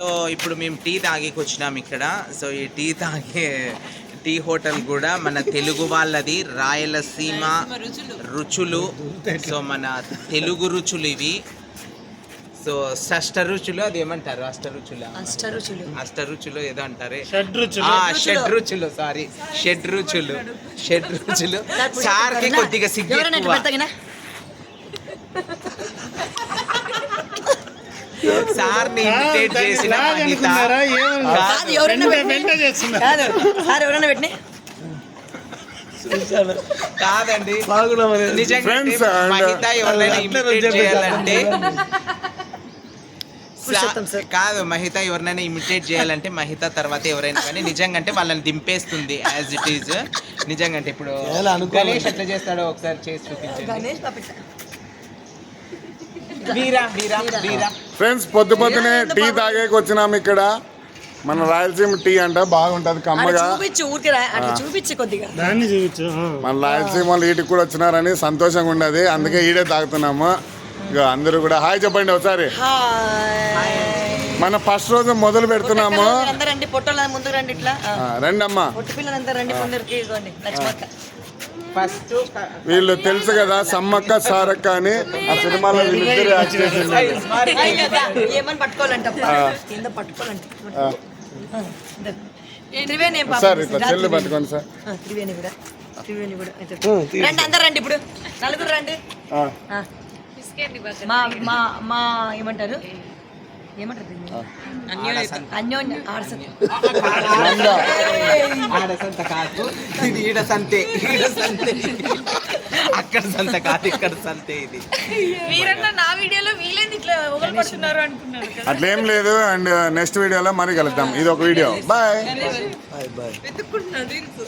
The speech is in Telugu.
సో ఇప్పుడు మేము టీ తాగేకి వచ్చినాం ఇక్కడ. సో ఈ టీ తాగే టీ హోటల్ కూడా మన తెలుగు వాళ్ళది రాయలసీమ రుచులు. సో మన తెలుగు రుచులు ఇవి. సో షష్ట రుచులు అది ఏమంటారు అష్ట రుచుల. అష్టరుచులు అష్ట రుచులు ఏదో అంటారే. షడ్ రుచులు. సారీ. షడ్ రుచులు. షడ్ రుచులు. సార్కి కొద్దిగా సిగ్గు ఇమిటేట్ చేసిన? కాదు ఎవరైనా. కాదు సార్ ఎవరైనా పెట్టినా కాదండి. నిజంగా మహిత ఎవరైనా ఇమిటేట్ చేయాలంటే. కాదు మహిత ఎవరినైనా ఇమిటేట్ చేయాలంటే మహిత తర్వాత ఎవరైనా కానీ నిజంగా అంటే వాళ్ళని దింపేస్తుంది యాజ్ ఇట్ ఈజ్ నిజంగా అంటే ఇప్పుడు గణేష్ ఎట్లా చేస్తాడో ఒకసారి చేసి చూపించండి. వీరా వీరా వీరా. ఫ్రెండ్స్ పొద్దు పొద్దునే టీ తాగేకి వచ్చినాం ఇక్కడ. మన రాయలసీమ టీ అంట బాగుంటది కమ్మగా. చూపించు ఊరికి రా అట్లా చూపించు కొద్దిగా. దాన్ని చూపించు ఆ. మన రాయలసీమ వాళ్ళు ఈటికి కూడా వచ్చినారని సంతోషంగా ఉండదు. అందుకే ఈడే తాగుతున్నాము. ఇక అందరూ కూడా హాయ్ చెప్పండి ఒకసారి. హాయ్. మన ఫస్ట్ రోజు మొదలు పెడుతున్నాము. రండి అమ్మా ఫస్ట్ వీళ్ళు తెలుసు కదా సమ్మక్క సారక్క అని ఆ సినిమాలో వీళ్ళిద్దరు యాక్ట్ చేసింది సార్ ఇట్లా చెల్లు. పట్టుకోండి సార్. రండి అందరు రండి ఇప్పుడు. నలుగురు రండి. ఆ, ఆ. మా మా మా ఏమంటారు? ఏమంటారు దీన్ని? అన్యోన్య ఆడసత్. నంద. ఆడ సంత కాదు. ఇది ఈడ సంతే. ఈడ సంతే. అక్కడ సంత కాదు ఇక్కడ సంతే ఇది. మీరన్నా నా వీడియోలో వీలేంది ఇట్లా అనుకున్నారు కదా. అట్లేం లేదు అండ్ నెక్స్ట్ వీడియోలో మరీ కలుద్దాం. ఇది ఒక వీడియో. బాయ్. వెతుక్కుంటున్నారు రీల్స్.